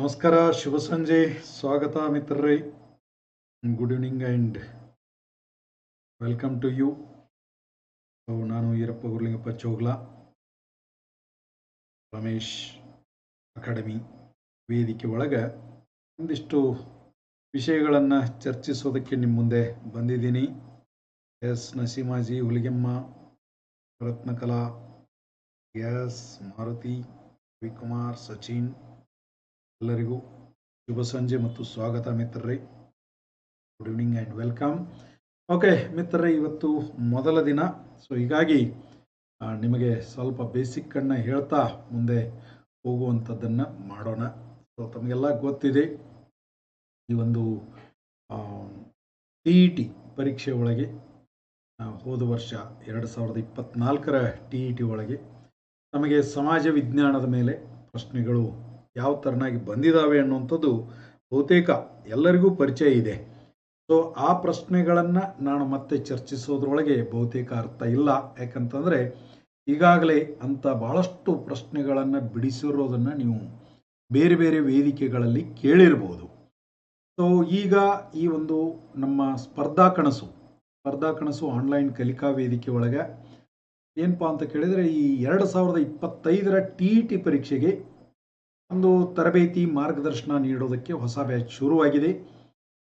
ನಮಸ್ಕಾರ, ಶುಭ ಸಂಜೆ, ಸ್ವಾಗತ ಮಿತ್ರರೇ. Good evening and welcome to you ನಾನು ಈರಪ್ಪ ಗುರುಲಿಂಗಪ್ಪ ಚೋಗ್ಲಾ. ರಮೇಶ್ ಅಕಾಡೆಮಿ ವೇದಿಕೆ ಒಳಗೆ ಒಂದಿಷ್ಟು ವಿಷಯಗಳನ್ನು ಚರ್ಚಿಸೋದಕ್ಕೆ ನಿಮ್ಮ ಮುಂದೆ ಬಂದಿದ್ದೀನಿ. ಎಸ್. ನಸೀಮಾಜಿ, ಹುಲಿಗೆಮ್ಮ, ರತ್ನಕಲಾ, ಎಸ್. ಮಾರುತಿ, ರವಿಕುಮಾರ್, ಸಚಿನ್ ಎಲ್ಲರಿಗೂ ಶುಭ ಸಂಜೆ ಮತ್ತು ಸ್ವಾಗತ ಮಿತ್ರರೇ. Good evening and welcome okay ಮಿತ್ರರೇ, ಇವತ್ತು ಮೊದಲ ದಿನ. ಸೊ ಹೀಗಾಗಿ ನಿಮಗೆ ಸ್ವಲ್ಪ ಬೇಸಿಕ್ಕನ್ನು ಹೇಳ್ತಾ ಮುಂದೆ ಹೋಗುವಂಥದ್ದನ್ನು ಮಾಡೋಣ. ಸೊ ತಮಗೆಲ್ಲ ಗೊತ್ತಿದೆ, ಈ ಒಂದು ಟಿ ಇ ಟಿ ಪರೀಕ್ಷೆ ಒಳಗೆ ಹೋದ ವರ್ಷ ಎರಡು ಸಾವಿರದ ಇಪ್ಪತ್ತ್ನಾಲ್ಕರ ಟಿ ಇ ಟಿ ಒಳಗೆ ನಮಗೆ ಸಮಾಜ ವಿಜ್ಞಾನದ ಮೇಲೆ ಪ್ರಶ್ನೆಗಳು ಯಾವ ಥರನಾಗಿ ಬಂದಿದ್ದಾವೆ ಅನ್ನುವಂಥದ್ದು ಬಹುತೇಕ ಎಲ್ಲರಿಗೂ ಪರಿಚಯ ಇದೆ. ಸೊ ಆ ಪ್ರಶ್ನೆಗಳನ್ನು ನಾನು ಮತ್ತೆ ಚರ್ಚಿಸೋದ್ರೊಳಗೆ ಬಹುತೇಕ ಅರ್ಥ ಇಲ್ಲ. ಯಾಕಂತಂದರೆ ಈಗಾಗಲೇ ಅಂಥ ಭಾಳಷ್ಟು ಪ್ರಶ್ನೆಗಳನ್ನು ಬಿಡಿಸಿರೋದನ್ನು ನೀವು ಬೇರೆ ಬೇರೆ ವೇದಿಕೆಗಳಲ್ಲಿ ಕೇಳಿರ್ಬೋದು. ಸೊ ಈಗ ಈ ಒಂದು ನಮ್ಮ ಸ್ಪರ್ಧಾ ಕನಸು ಸ್ಪರ್ಧಾ ಕನಸು ಆನ್ಲೈನ್ ಕಲಿಕಾ ವೇದಿಕೆ ಒಳಗೆ ಏನಪ್ಪಾ ಅಂತ ಕೇಳಿದರೆ ಈ ಎರಡು ಸಾವಿರದ ಇಪ್ಪತ್ತೈದರ ಟಿ ಇ ಟಿ ಪರೀಕ್ಷೆಗೆ ಒಂದು ತರಬೇತಿ ಮಾರ್ಗದರ್ಶನ ನೀಡೋದಕ್ಕೆ ಹೊಸ ಬ್ಯಾಚ್ ಶುರುವಾಗಿದೆ.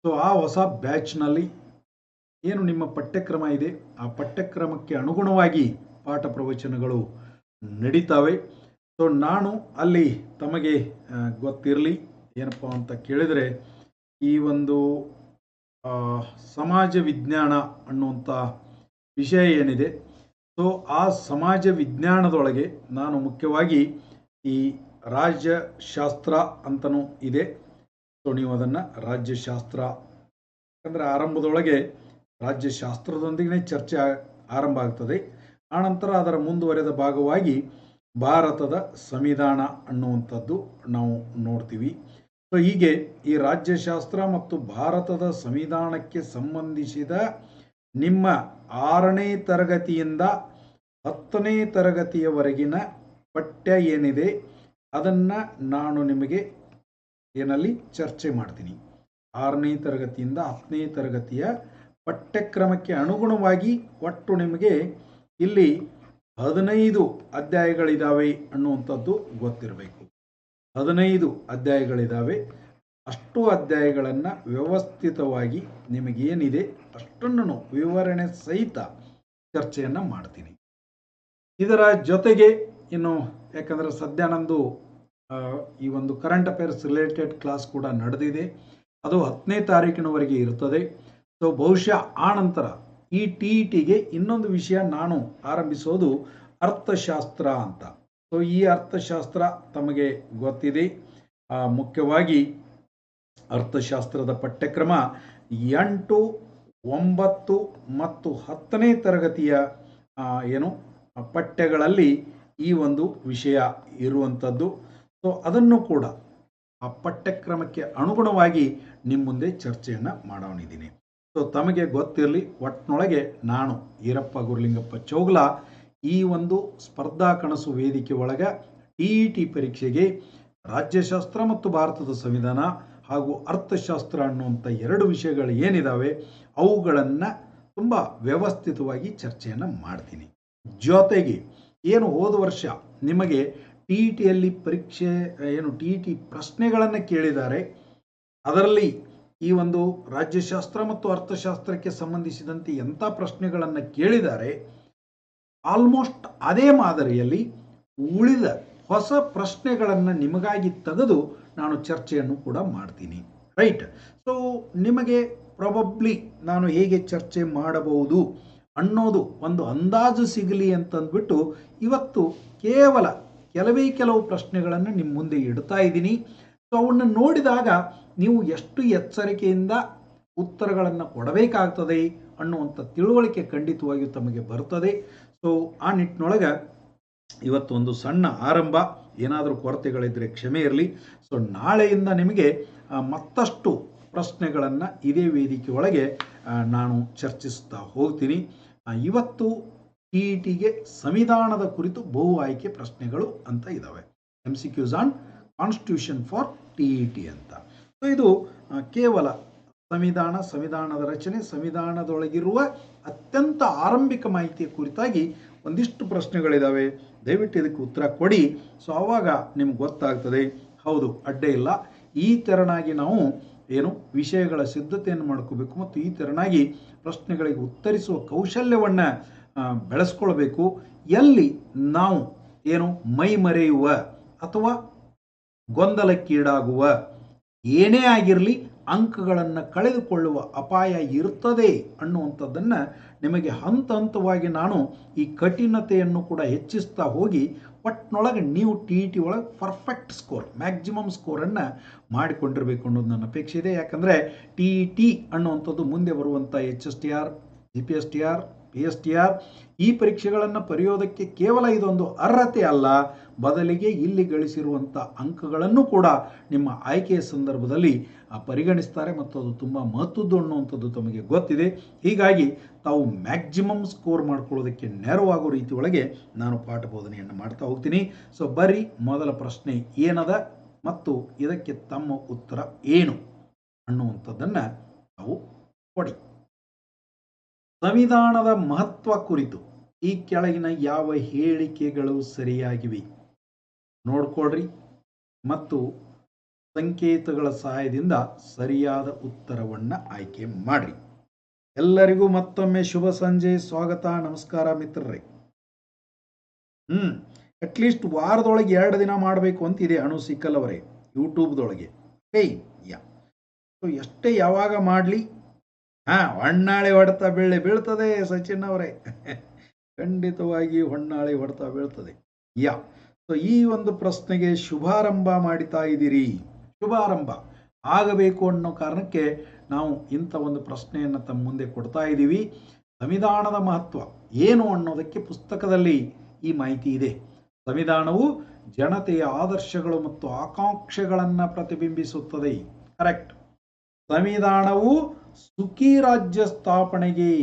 ಸೊ ಆ ಹೊಸ ಬ್ಯಾಚ್ನಲ್ಲಿ ಏನು ನಿಮ್ಮ ಪಠ್ಯಕ್ರಮ ಇದೆ? ಆ ಪಠ್ಯಕ್ರಮಕ್ಕೆ ಅನುಗುಣವಾಗಿ ಪಾಠ ಪ್ರವಚನಗಳು ನಡೀತಾವೆ. ಸೊ ನಾನು ಅಲ್ಲಿ ತಮಗೆ ಗೊತ್ತಿರಲಿ. ಏನಪ್ಪ ಅಂತ ಕೇಳಿದರೆ, ಈ ಒಂದು ಸಮಾಜ ವಿಜ್ಞಾನ ಅನ್ನುವಂಥ ವಿಷಯ ಏನಿದೆ? ಸೊ ಆ ಸಮಾಜ ವಿಜ್ಞಾನದೊಳಗೆ ನಾನು ಮುಖ್ಯವಾಗಿ ಈ ರಾಜ್ಯಶಾಸ್ತ್ರ ಅಂತನೂ ಇದೆ. ಸೊ, ನೀವು ಅದನ್ನು ರಾಜ್ಯಶಾಸ್ತ್ರ ಯಾಕಂದರೆ ಆರಂಭದೊಳಗೆ ರಾಜ್ಯಶಾಸ್ತ್ರದೊಂದಿಗೆ ಚರ್ಚೆ ಆರಂಭ ಆಗ್ತದೆ. ಆನಂತರ ಅದರ ಮುಂದುವರೆದ ಭಾಗವಾಗಿ ಭಾರತದ ಸಂವಿಧಾನ ಅನ್ನುವಂಥದ್ದು ನಾವು ನೋಡ್ತೀವಿ. ಸೊ, ಹೀಗೆ ಈ ರಾಜ್ಯಶಾಸ್ತ್ರ ಮತ್ತು ಭಾರತದ ಸಂವಿಧಾನಕ್ಕೆ ಸಂಬಂಧಿಸಿದ ನಿಮ್ಮ ಆರನೇ ತರಗತಿಯಿಂದ ಹತ್ತನೇ ತರಗತಿಯವರೆಗಿನ ಪಠ್ಯ ಏನಿದೆ? ಅದನ್ನು ನಾನು ನಿಮಗೆ ಏನಲ್ಲಿ ಚರ್ಚೆ ಮಾಡ್ತೀನಿ. ಆರನೇ ತರಗತಿಯಿಂದ ಹತ್ತನೇ ತರಗತಿಯ ಪಠ್ಯಕ್ರಮಕ್ಕೆ ಅನುಗುಣವಾಗಿ ಒಟ್ಟು ನಿಮಗೆ ಇಲ್ಲಿ ಹದಿನೈದು ಅಧ್ಯಾಯಗಳಿದ್ದಾವೆ ಅನ್ನುವಂಥದ್ದು ಗೊತ್ತಿರಬೇಕು. ಹದಿನೈದು ಅಧ್ಯಾಯಗಳಿದ್ದಾವೆ ಅಷ್ಟು ಅಧ್ಯಾಯಗಳನ್ನು ವ್ಯವಸ್ಥಿತವಾಗಿ ನಿಮಗೇನಿದೆ ಅಷ್ಟನ್ನು ವಿವರಣೆ ಸಹಿತ ಚರ್ಚೆಯನ್ನು ಮಾಡ್ತೀನಿ. ಇದರ ಜೊತೆಗೆ ಇನ್ನು ಯಾಕಂದರೆ ಸದ್ಯ ನಂದು ಈ ಒಂದು ಕರೆಂಟ್ ಅಫೇರ್ಸ್ ರಿಲೇಟೆಡ್ ಕ್ಲಾಸ್ ಕೂಡ ನಡೆದಿದೆ. ಅದು ಹತ್ತನೇ ತಾರೀಕಿನವರೆಗೆ ಇರುತ್ತದೆ. ಸೊ ಬಹುಶಃ ಆ ನಂತರ ಈ ಟಿ ಇ ಟಿಗೆ ಇನ್ನೊಂದು ವಿಷಯ ನಾನು ಆರಂಭಿಸೋದು ಅರ್ಥಶಾಸ್ತ್ರ ಅಂತ. ಸೊ ಈ ಅರ್ಥಶಾಸ್ತ್ರ ತಮಗೆ ಗೊತ್ತಿದೆ. ಮುಖ್ಯವಾಗಿ ಅರ್ಥಶಾಸ್ತ್ರದ ಪಠ್ಯಕ್ರಮ ಎಂಟು, ಒಂಬತ್ತು ಮತ್ತು ಹತ್ತನೇ ತರಗತಿಯ ಏನು, ಪಠ್ಯಗಳಲ್ಲಿ ಈ ಒಂದು ವಿಷಯ ಇರುವಂಥದ್ದು. ಸೊ ಅದನ್ನು ಕೂಡ ಆ ಪಠ್ಯಕ್ರಮಕ್ಕೆ ಅನುಗುಣವಾಗಿ ನಿಮ್ಮ ಮುಂದೆ ಚರ್ಚೆಯನ್ನು ಮಾಡೋಣಿದ್ದೀನಿ ಸೊ ತಮಗೆ ಗೊತ್ತಿರಲಿ ಒಟ್ಟಿನೊಳಗೆ ನಾನು ಈರಪ್ಪ ಗುರುಲಿಂಗಪ್ಪ ಚೌಗ್ಲ ಈ ಒಂದು ಸ್ಪರ್ಧಾ ಕನಸು ವೇದಿಕೆ ಒಳಗೆ ಟಿ ಇ ಟಿ ಪರೀಕ್ಷೆಗೆ ರಾಜ್ಯಶಾಸ್ತ್ರ ಮತ್ತು ಭಾರತದ ಸಂವಿಧಾನ ಹಾಗೂ ಅರ್ಥಶಾಸ್ತ್ರ ಅನ್ನುವಂಥ ಎರಡು ವಿಷಯಗಳು ಏನಿದಾವೆ, ಅವುಗಳನ್ನು ತುಂಬ ವ್ಯವಸ್ಥಿತವಾಗಿ ಚರ್ಚೆಯನ್ನು ಮಾಡ್ತೀನಿ. ಜೊತೆಗೆ, ಏನು ಹೋದ ವರ್ಷ ನಿಮಗೆ ಟಿ ಇ ಟಿಯಲ್ಲಿ ಪರೀಕ್ಷೆ, ಏನು ಟಿ ಇ ಟಿ ಪ್ರಶ್ನೆಗಳನ್ನು ಕೇಳಿದ್ದಾರೆ. ಅದರಲ್ಲಿ ಈ ಒಂದು ರಾಜ್ಯಶಾಸ್ತ್ರ ಮತ್ತು ಅರ್ಥಶಾಸ್ತ್ರಕ್ಕೆ ಸಂಬಂಧಿಸಿದಂತೆ ಎಂಥ ಪ್ರಶ್ನೆಗಳನ್ನು ಕೇಳಿದ್ದಾರೆ. ಆಲ್ಮೋಸ್ಟ್ ಅದೇ ಮಾದರಿಯಲ್ಲಿ ಉಳಿದ ಹೊಸ ಪ್ರಶ್ನೆಗಳನ್ನು ನಿಮಗಾಗಿ ತೆಗೆದು ನಾನು ಚರ್ಚೆಯನ್ನು ಕೂಡ ಮಾಡ್ತೀನಿ. ರೈಟ್? ಸೊ ನಿಮಗೆ ಪ್ರಾಬಬ್ಲಿ ನಾನು ಹೇಗೆ ಚರ್ಚೆ ಮಾಡಬಹುದು ಅನ್ನೋದು ಒಂದು ಅಂದಾಜು ಸಿಗಲಿ ಅಂತಂದ್ಬಿಟ್ಟು ಇವತ್ತು ಕೇವಲ ಕೆಲವೇ ಕೆಲವು ಪ್ರಶ್ನೆಗಳನ್ನು ನಿಮ್ಮ ಮುಂದೆ ಇಡ್ತಾ ಇದ್ದೀನಿ. ಸೊ ಅವನ್ನು ನೋಡಿದಾಗ ನೀವು ಎಷ್ಟು ಎಚ್ಚರಿಕೆಯಿಂದ ಉತ್ತರಗಳನ್ನು ಕೊಡಬೇಕಾಗ್ತದೆ ಅನ್ನುವಂಥ ತಿಳುವಳಿಕೆ ಖಂಡಿತವಾಗಿಯೂ ತಮಗೆ ಬರ್ತದೆ. ಸೊ ಆ ನಿಟ್ಟಿನೊಳಗೆ ಇವತ್ತೊಂದು ಸಣ್ಣ ಆರಂಭ, ಏನಾದರೂ ಕೊರತೆಗಳಿದ್ದರೆ ಕ್ಷಮೆ ಇರಲಿ. ಸೊ ನಾಳೆಯಿಂದ ನಿಮಗೆ ಮತ್ತಷ್ಟು ಪ್ರಶ್ನೆಗಳನ್ನು ಇದೇ ವೇದಿಕೆ ಒಳಗೆ ನಾನು ಚರ್ಚಿಸ್ತಾ ಹೋಗ್ತೀನಿ. ಇವತ್ತು ಟಿ ಇ ಸಂವಿಧಾನದ ಕುರಿತು ಬಹು ಆಯ್ಕೆ ಪ್ರಶ್ನೆಗಳು ಅಂತ ಇದ್ದಾವೆ M C Qs on constitution for T E T ಅಂತ. ಸೊ ಇದು ಕೇವಲ ಸಂವಿಧಾನ, ಸಂವಿಧಾನದ ರಚನೆ, ಸಂವಿಧಾನದೊಳಗಿರುವ ಅತ್ಯಂತ ಆರಂಭಿಕ ಮಾಹಿತಿಯ ಕುರಿತಾಗಿ ಒಂದಿಷ್ಟು ಪ್ರಶ್ನೆಗಳಿದ್ದಾವೆ ದಯವಿಟ್ಟು ಇದಕ್ಕೆ ಉತ್ತರ ಕೊಡಿ. ಸೊ ಆವಾಗ ನಿಮ್ಗೆ ಗೊತ್ತಾಗ್ತದೆ. ಹೌದು, ಅಡ್ಡೆ ಇಲ್ಲ. ಈ ತೆರನಾಗಿ ನಾವು ಏನು ವಿಷಯಗಳ ಸಿದ್ಧತೆಯನ್ನು ಮಾಡ್ಕೋಬೇಕು ಮತ್ತು ಈ ತೆರನಾಗಿ ಪ್ರಶ್ನೆಗಳಿಗೆ ಉತ್ತರಿಸುವ ಕೌಶಲ್ಯವನ್ನು ಬೆಳೆಸ್ಕೊಳ್ಬೇಕು. ಎಲ್ಲಿ ನಾವು ಏನು ಮೈ ಮರೆಯುವ ಅಥವಾ ಗೊಂದಲಕ್ಕೀಡಾಗುವ ಏನೇ ಆಗಿರಲಿ ಅಂಕಗಳನ್ನು ಕಳೆದುಕೊಳ್ಳುವ ಅಪಾಯ ಇರುತ್ತದೆ ಅನ್ನುವಂಥದ್ದನ್ನು ನಿಮಗೆ ಹಂತ ಹಂತವಾಗಿ ನಾನು ಈ ಕಠಿಣತೆಯನ್ನು ಕೂಡ ಹೆಚ್ಚಿಸ್ತಾ ಹೋಗಿ ಒಟ್ಟಿನೊಳಗೆ ನೀವು ಟಿ ಇ ಟಿ ಒಳಗೆ ಪರ್ಫೆಕ್ಟ್ ಸ್ಕೋರ್ ಮ್ಯಾಕ್ಸಿಮಮ್ ಸ್ಕೋರನ್ನು ಮಾಡಿಕೊಂಡಿರಬೇಕು ಅನ್ನೋದು ನನ್ನ ಅಪೇಕ್ಷೆ ಇದೆ. ಯಾಕಂದರೆ ಟಿ ಇ ಟಿ ಅನ್ನುವಂಥದ್ದು ಮುಂದೆ ಬರುವಂಥ H S T R G P S T R P S T R ಈ ಪರೀಕ್ಷೆಗಳನ್ನು ಬರೆಯೋದಕ್ಕೆ ಕೇವಲ ಇದೊಂದು ಅರ್ಹತೆ ಅಲ್ಲ, ಬದಲಿಗೆ ಇಲ್ಲಿ ಗಳಿಸಿರುವಂಥ ಅಂಕಗಳನ್ನು ಕೂಡ ನಿಮ್ಮ ಆಯ್ಕೆಯ ಸಂದರ್ಭದಲ್ಲಿ ಪರಿಗಣಿಸ್ತಾರೆ ಮತ್ತು ಅದು ತುಂಬ ಮಹತ್ವದ್ದು ಅನ್ನುವಂಥದ್ದು ತಮಗೆ ಗೊತ್ತಿದೆ. ಹೀಗಾಗಿ ತಾವು ಮ್ಯಾಕ್ಸಿಮಮ್ ಸ್ಕೋರ್ ಮಾಡ್ಕೊಳ್ಳೋದಕ್ಕೆ ನೆರವಾಗೋ ರೀತಿ ಒಳಗೆ ನಾನು ಪಾಠ ಬೋಧನೆಯನ್ನು ಮಾಡ್ತಾ ಹೋಗ್ತೀನಿ. ಸೊ ಬರೀ ಮೊದಲ ಪ್ರಶ್ನೆ ಏನದ ಮತ್ತು ಇದಕ್ಕೆ ತಮ್ಮ ಉತ್ತರ ಏನು ಅನ್ನುವಂಥದ್ದನ್ನು ನಾವು ಕೊಡಿ. ಸಂವಿಧಾನದ ಮಹತ್ವ ಕುರಿತು ಈ ಕೆಳಗಿನ ಯಾವ ಹೇಳಿಕೆಗಳು ಸರಿಯಾಗಿವೆ? ನೋಡ್ಕೊಳ್ರಿ ಮತ್ತು ಸಂಕೇತಗಳ ಸಹಾಯದಿಂದ ಸರಿಯಾದ ಉತ್ತರವನ್ನು ಆಯ್ಕೆ ಮಾಡಿರಿ. ಎಲ್ಲರಿಗೂ ಮತ್ತೊಮ್ಮೆ ಶುಭ ಸಂಜೆ, ಸ್ವಾಗತ, ನಮಸ್ಕಾರ ಮಿತ್ರರೇ. ಹ್ಮ್ ಅಟ್ಲೀಸ್ಟ್ ವಾರದೊಳಗೆ ಎರಡು ದಿನ ಮಾಡಬೇಕು ಅಂತಿದೆ ಅಣು ಸಿಕ್ಕಲ್ ಅವರೇ ಯೂಟ್ಯೂಬ್ದೊಳಗೆ ಯಾ. ಸೊ ಎಷ್ಟೇ ಯಾವಾಗ ಮಾಡಲಿ ಹಾ ಹೊಣ್ಣಾಳೆ ಹೊಡೆತ ಬೀಳಿ ಬೀಳ್ತದೆ ಸಚಿನ್ ಅವರೇ. ಖಂಡಿತವಾಗಿ ಹೊಣ್ಣಾಳೆ ಹೊಡೆತ ಬೀಳ್ತದೆ. ಯಾ ಸೊ ಈ ಒಂದು ಪ್ರಶ್ನೆಗೆ ಶುಭಾರಂಭ ಮಾಡಿತಾ ಇದ್ದೀರಿ. ಶುಭಾರಂಭ ಆಗಬೇಕು ಅನ್ನೋ ಕಾರಣಕ್ಕೆ ನಾವು ಇಂಥ ಒಂದು ಪ್ರಶ್ನೆಯನ್ನು ತಮ್ಮ ಮುಂದೆ ಕೊಡ್ತಾ ಇದ್ದೀವಿ. ಸಂವಿಧಾನದ ಮಹತ್ವ ಏನು ಅನ್ನೋದಕ್ಕೆ ಪುಸ್ತಕದಲ್ಲಿ ಈ ಮಾಹಿತಿ ಇದೆ. ಸಂವಿಧಾನವು ಜನತೆಯ ಆದರ್ಶಗಳು ಮತ್ತು ಆಕಾಂಕ್ಷೆಗಳನ್ನು ಪ್ರತಿಬಿಂಬಿಸುತ್ತದೆ. ಕರೆಕ್ಟ್. ಸಂವಿಧಾನವು ಸುಖಿ ರಾಜ್ಯ ಸ್ಥಾಪನೆಗೆ.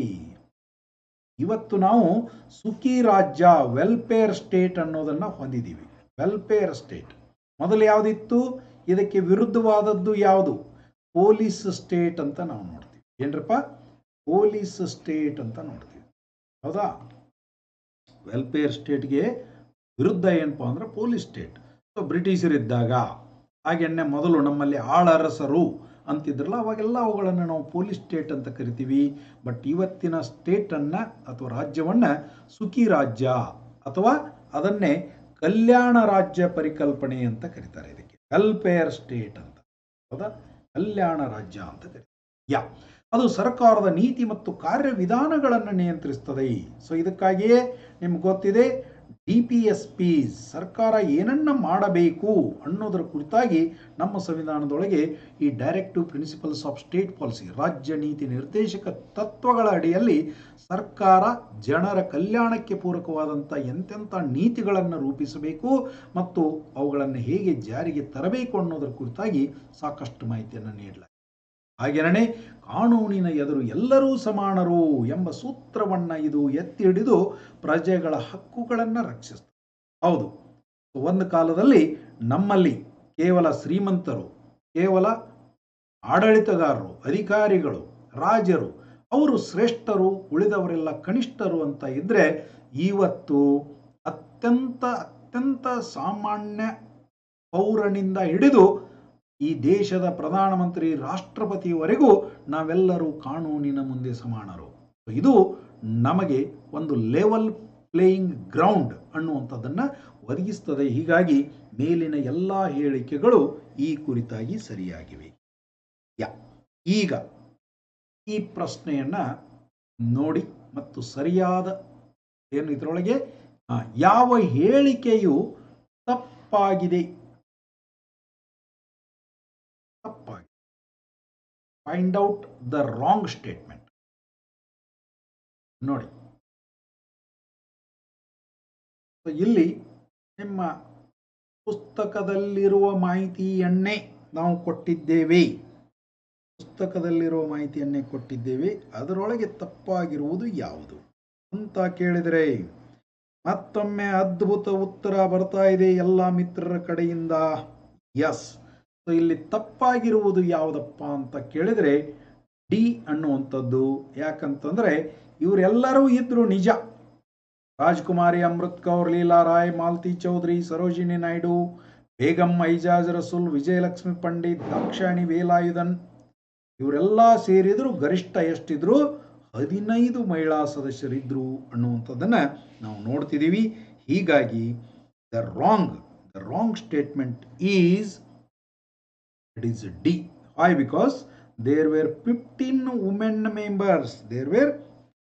ಇವತ್ತು ನಾವು ಸುಖಿ ರಾಜ್ಯ ವೆಲ್ಫೇರ್ ಸ್ಟೇಟ್ ಅನ್ನೋದನ್ನು ಹೊಂದಿದ್ದೀವಿ. ವೆಲ್ಫೇರ್ ಸ್ಟೇಟ್ ಮೊದಲು ಯಾವುದಿತ್ತು? ಇದಕ್ಕೆ ವಿರುದ್ಧವಾದದ್ದು ಯಾವುದು? ಪೊಲೀಸ್ ಸ್ಟೇಟ್ ಅಂತ ನಾವು ನೋಡ್ತೀವಿ. ಏನ್ರಪ್ಪ? ಪೊಲೀಸ್ ಸ್ಟೇಟ್ ಅಂತ ನೋಡ್ತೀವಿ. ಹೌದಾ? ವೆಲ್ಫೇರ್ ಸ್ಟೇಟ್ಗೆ ವಿರುದ್ಧ ಏನಪ್ಪ ಅಂದ್ರೆ ಪೊಲೀಸ್ ಸ್ಟೇಟ್ ಸೊ ಬ್ರಿಟಿಷರಿದ್ದಾಗ ಹಾಗೆನ್ನೆ ಮೊದಲು ನಮ್ಮಲ್ಲಿ ಆಳರಸರು ಅಂತಿದ್ರಲ್ಲ, ಅವಾಗೆಲ್ಲ ಅವುಗಳನ್ನು ನಾವು ಪೊಲೀಸ್ ಸ್ಟೇಟ್ ಅಂತ ಕರಿತೀವಿ. ಬಟ್ ಇವತ್ತಿನ ಸ್ಟೇಟನ್ನು ಅಥವಾ ರಾಜ್ಯವನ್ನು ಸುಖಿ ರಾಜ್ಯ ಅಥವಾ ಅದನ್ನೇ ಕಲ್ಯಾಣ ರಾಜ್ಯ ಪರಿಕಲ್ಪನೆ ಅಂತ ಕರೀತಾರೆ ಇದಕ್ಕೆ. ವೆಲ್ಫೇರ್ ಸ್ಟೇಟ್ ಅಂತ. ಹೌದಾ? ಕಲ್ಯಾಣ ರಾಜ್ಯ ಅಂತ ಕರಿತಾರೆ. ಯಾ, ಅದು ಸರ್ಕಾರದ ನೀತಿ ಮತ್ತು ಕಾರ್ಯವಿಧಾನಗಳನ್ನು ನಿಯಂತ್ರಿಸ್ತದೆ. ಸೊ ಇದಕ್ಕಾಗಿಯೇ ನಿಮ್ಗೆ ಗೊತ್ತಿದೆ ಡಿ ಪಿ ಎಸ್ ಪಿ ಸರ್ಕಾರ ಏನನ್ನ ಮಾಡಬೇಕು ಅನ್ನೋದರ ಕುರಿತಾಗಿ ನಮ್ಮ ಸಂವಿಧಾನದೊಳಗೆ ಈ directive principles of state policy ರಾಜ್ಯ ನೀತಿ ನಿರ್ದೇಶಕ ತತ್ವಗಳ ಅಡಿಯಲ್ಲಿ ಸರ್ಕಾರ ಜನರ ಕಲ್ಯಾಣಕ್ಕೆ ಪೂರಕವಾದಂಥ ಎಂತೆಂಥ ನೀತಿಗಳನ್ನು ರೂಪಿಸಬೇಕು ಮತ್ತು ಅವುಗಳನ್ನು ಹೇಗೆ ಜಾರಿಗೆ ತರಬೇಕು ಅನ್ನೋದರ ಕುರಿತಾಗಿ ಸಾಕಷ್ಟು ಮಾಹಿತಿಯನ್ನು ನೀಡಲಾಗಿದೆ ಹಾಗೆಯೇ ಕಾನೂನಿನ ಎದುರು ಎಲ್ಲರೂ ಸಮಾನರು ಎಂಬ ಸೂತ್ರವನ್ನು ಇದು ಎತ್ತಿ ಹಿಡಿದು ಪ್ರಜೆಗಳ ಹಕ್ಕುಗಳನ್ನು ರಕ್ಷಿಸ್ತದೆ ಹೌದು. ಒಂದು ಕಾಲದಲ್ಲಿ ನಮ್ಮಲ್ಲಿ ಕೇವಲ ಶ್ರೀಮಂತರು, ಕೇವಲ ಆಡಳಿತಗಾರರು, ಅಧಿಕಾರಿಗಳು, ರಾಜರು, ಅವರು ಶ್ರೇಷ್ಠರು, ಉಳಿದವರೆಲ್ಲ ಕನಿಷ್ಠರು ಅಂತ ಇದ್ದರೆ ಇವತ್ತು ಅತ್ಯಂತ ಅತ್ಯಂತ ಸಾಮಾನ್ಯ ಪೌರನಿಂದ ಹಿಡಿದು ಈ ದೇಶದ ಪ್ರಧಾನಮಂತ್ರಿ ರಾಷ್ಟ್ರಪತಿವರೆಗೂ ನಾವೆಲ್ಲರೂ ಕಾನೂನಿನ ಮುಂದೆ ಸಮಾನರು. ಇದು ನಮಗೆ ಒಂದು ಲೆವೆಲ್ ಪ್ಲೇಯಿಂಗ್ ಗ್ರೌಂಡ್ ಅನ್ನುವಂಥದ್ದನ್ನು ಒದಗಿಸ್ತದೆ. ಹೀಗಾಗಿ ಮೇಲಿನ ಎಲ್ಲ ಹೇಳಿಕೆಗಳು ಈ ಕುರಿತಾಗಿ ಸರಿಯಾಗಿವೆ. ಯಾ, ಈಗ ಈ ಪ್ರಶ್ನೆಯನ್ನು ನೋಡಿ ಮತ್ತು ಸರಿಯಾದ ಏನು ಇದರೊಳಗೆ? ಯಾವ ಹೇಳಿಕೆಯು ತಪ್ಪಾಗಿದೆ ತಪ್ಪಾಗಿದೆ find out the wrong statement ನೋಡಿ. ಇಲ್ಲಿ ನಿಮ್ಮ ಪುಸ್ತಕದಲ್ಲಿರುವ ಮಾಹಿತಿಯನ್ನೇ ನಾವು ಕೊಟ್ಟಿದ್ದೇವೆ. ಪುಸ್ತಕದಲ್ಲಿರುವ ಮಾಹಿತಿಯನ್ನೇ ಕೊಟ್ಟಿದ್ದೇವೆ. ಅದರೊಳಗೆ ತಪ್ಪಾಗಿರುವುದು ಯಾವುದು ಅಂತ ಕೇಳಿದರೆ ಮತ್ತೊಮ್ಮೆ ಅದ್ಭುತ ಉತ್ತರ ಬರ್ತಾ ಇದೆ ಎಲ್ಲ ಮಿತ್ರರ ಕಡೆಯಿಂದ. ಎಸ್ ಇಲ್ಲಿ ತಪ್ಪಾಗಿರುವುದು ಯಾವುದಪ್ಪ ಅಂತ ಕೇಳಿದರೆ ಡಿ ಅನ್ನುವಂಥದ್ದು. ಯಾಕಂತಂದರೆ ಇವರೆಲ್ಲರೂ ಇದ್ರು ನಿಜ. ರಾಜ್ಕುಮಾರಿ, ಅಮೃತ್ ಕೌರ್, ಲೀಲಾ ರಾಯ್, ಮಾಲ್ತಿ ಚೌಧರಿ, ಸರೋಜಿನಿ ನಾಯ್ಡು, ಬೇಗಂ, ಐಜಾಜ್ ರಸೂಲ್, ವಿಜಯಲಕ್ಷ್ಮಿ ಪಂಡಿತ್, ದಾಕ್ಷಾಣಿ ವೇಲಾಯುಧನ್ ಇವರೆಲ್ಲ ಸೇರಿದ್ರು. ಗರಿಷ್ಠ ಎಷ್ಟಿದ್ರು? ಹದಿನೈದು ಮಹಿಳಾ ಸದಸ್ಯರಿದ್ದರು ಅನ್ನುವಂಥದ್ದನ್ನು ನಾವು ನೋಡ್ತಿದ್ದೀವಿ. ಹೀಗಾಗಿ the wrong the wrong statement is is D high because there were fifteen women members there were